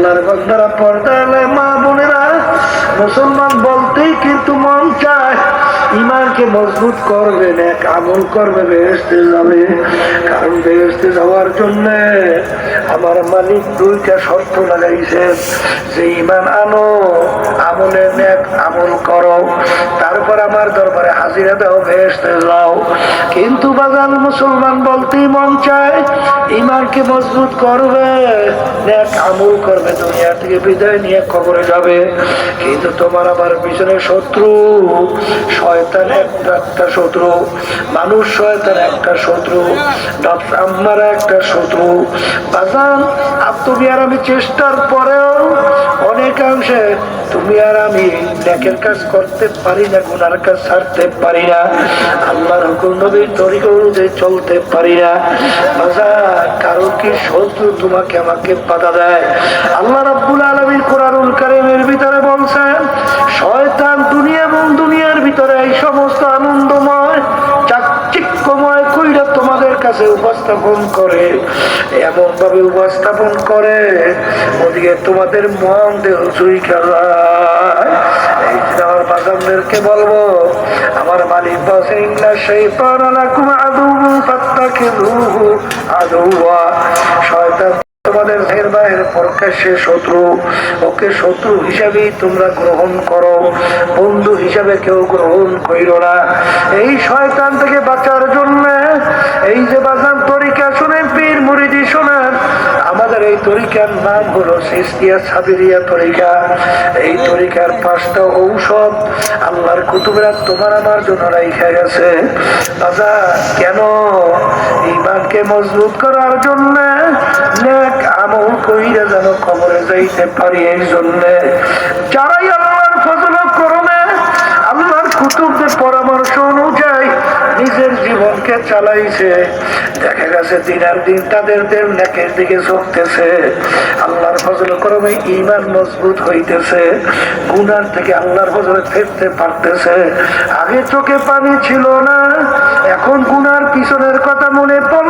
আল্লাহর বন্দারা পর্দায় মা বোনেরা মুসলমান বলতেই কিন্তু মন চায় ইমানকে মজবুত করবে এক আমল করবে বেহেস্তে যাবে। কারণ বেহেস্তে যাওয়ার জন্য আমার মালিক দুইটা শর্ত লাগাইছে যে ইমান আনো, আমলে নেক আমল করো, তারপর আমার দরবারে হাজিরা দাও বেহেস্তে যাও। কিন্তু বাজান মুসলমান বলতেই মন চায় ইমানকে মজবুত করবে। আমল করবে দুনিয়া থেকে, বিদায় নিয়ে কবরে যাবে। কিন্তু তোমার আমার পিছনে শত্রু। শয়তান একটা শত্রু। মানুষ শয়তান একটা শত্রু। আমরা একটা শত্রু। বাজান আত্মবিহার আমি চেষ্টার পরেও অনেকাংশে তুমি আর আমি নেকের কাজ করতে পারি না, গুনার কাজ ছাড়তে পারি না, আল্লাহর হুকুম নবীর তরিকা অনুযায়ী চলতে পারি না। কারও কি শত্রু তোমাকে আমাকে বাধা দেয়? আল্লাহ রাব্বুল আলমীর কোরআনুল কারিমের ভিতরে বলছেন শয়তান দুনিয়া এবং দুনিয়ার ভিতরে এই সমস্ত আনন্দময় চাকচিক্যময় কইরা তোমাদের কাছে উপস্থাপন করে এমন ভাবে উপস্থাপন করে, ওদিকে তোমাদের মন দেহ চুই আমার বাজানদেরকে বলব, আমার মালিক সেই তোমাদের বাইরের প্রকাশ্যে শত্রু। ওকে শত্রু হিসাবেই তোমরা গ্রহণ করো। বন্ধু হিসাবে কেউ গ্রহণ করিল না। এই শয়তান থেকে বাঁচার জন্য এই যে বাজান তরিকা শুনে পীর মুরিদি, শোনেন। আমাদের এই তরিকার নাম হলো সিস্তিয়া সাবিরিয়া তরিকা, এই তরিকার পাঁচটা ঔষধ আল্লাহর কুতুবরা তোমার আমার জন্য রাইখা গেছে। দাদা কেন ইমানকে মজবুত করার জন্য নেক আমল কইরা যেন কবরে যাইতে পারি এই জন্য? যারাই নিজের জীবনকে চালাইছে। দেখা গেছে দিন আর দিন তাদের দেব নেকের দিকে চলতেছে। আল্লাহর ফজল করমে ইমান মজবুত হইতেছে। গুনার থেকে আল্লাহর ফজলে ফেরতে পারতেছে। আগে চোখে পানি ছিল না, এখন গুনার পিছনের কথা মনে পড়লে